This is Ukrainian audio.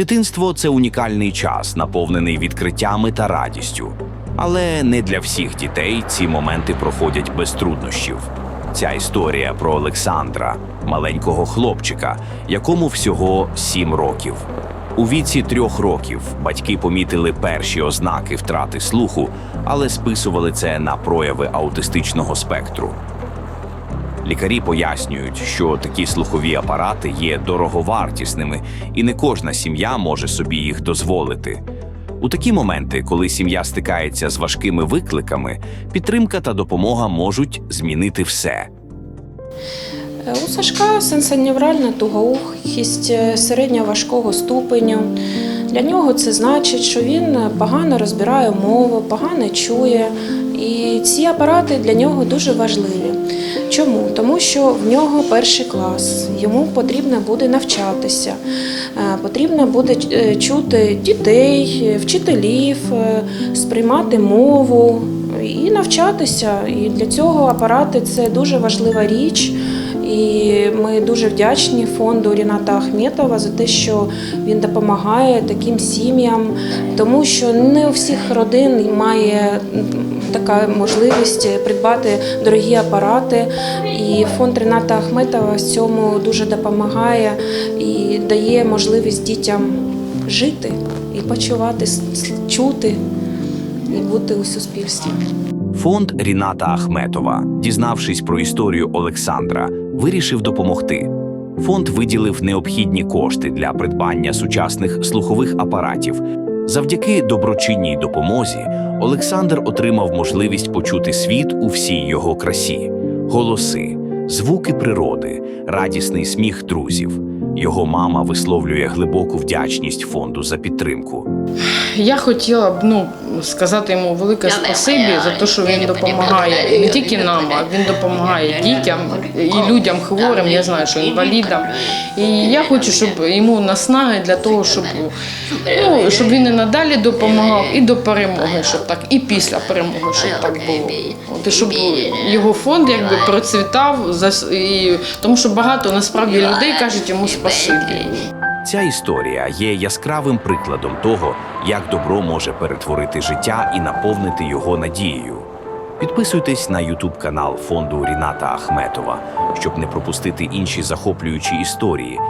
Дитинство це унікальний час, наповнений відкриттями та радістю. Але не для всіх дітей ці моменти проходять без труднощів. Ця історія про Олександра, маленького хлопчика, якому всього сім років. У віці трьох років батьки помітили перші ознаки втрати слуху, але списували це на прояви аутистичного спектру. Лікарі пояснюють, що такі слухові апарати є дороговартісними, і не кожна сім'я може собі їх дозволити. У такі моменти, коли сім'я стикається з важкими викликами, підтримка та допомога можуть змінити все. Е, У Сашка сенсоневральна тугоухість е, середньоважкого ступеню. Для нього це значить, що він погано розбирає мову, погано чує. І ці апарати для нього дуже важливі. Чому? Тому що в нього перший клас, йому потрібно буде навчатися, е, потрібно буде чути дітей, вчителів, сприймати мову і навчатися. І для цього апарати це дуже важлива річ. І ми дуже вдячні фонду Ріната Ахметова за те, що він допомагає таким сім'ям, тому що не у всіх родин має така можливість придбати дорогі апарати. І фонд Ріната Ахметова в цьому дуже допомагає і дає можливість дітям жити і почувати, чути і бути у суспільстві. Фонд Ріната Ахметова, дізнавшись про історію Олександра, вирішив допомогти. Фонд виділив необхідні кошти для придбання сучасних слухових апаратів. Завдяки доброчинній допомозі Олександр отримав можливість почути світ у всій його красі: голоси, звуки природи, радісний сміх друзів. Його мама висловлює глибоку вдячність фонду за підтримку. Я хотіла б ну, сказати йому велике спасибі за те, що він допомагає не тільки нам, а він допомагає дітям і людям хворим. Я знаю, що інвалідам. І я хочу, щоб йому наснаги для того, щоб, ну, щоб він і надалі допомагав, і до перемоги, щоб так, і після перемоги, щоб так було. От, і щоб його фонд якби процвітав, зас- і, тому що багато насправді людей кажуть йому спасибі. Ця історія є яскравим прикладом того, як добро може перетворити життя і наповнити його надією. Підписуйтесь на YouTube канал фонду Ріната Ахметова, щоб не пропустити інші захоплюючі історії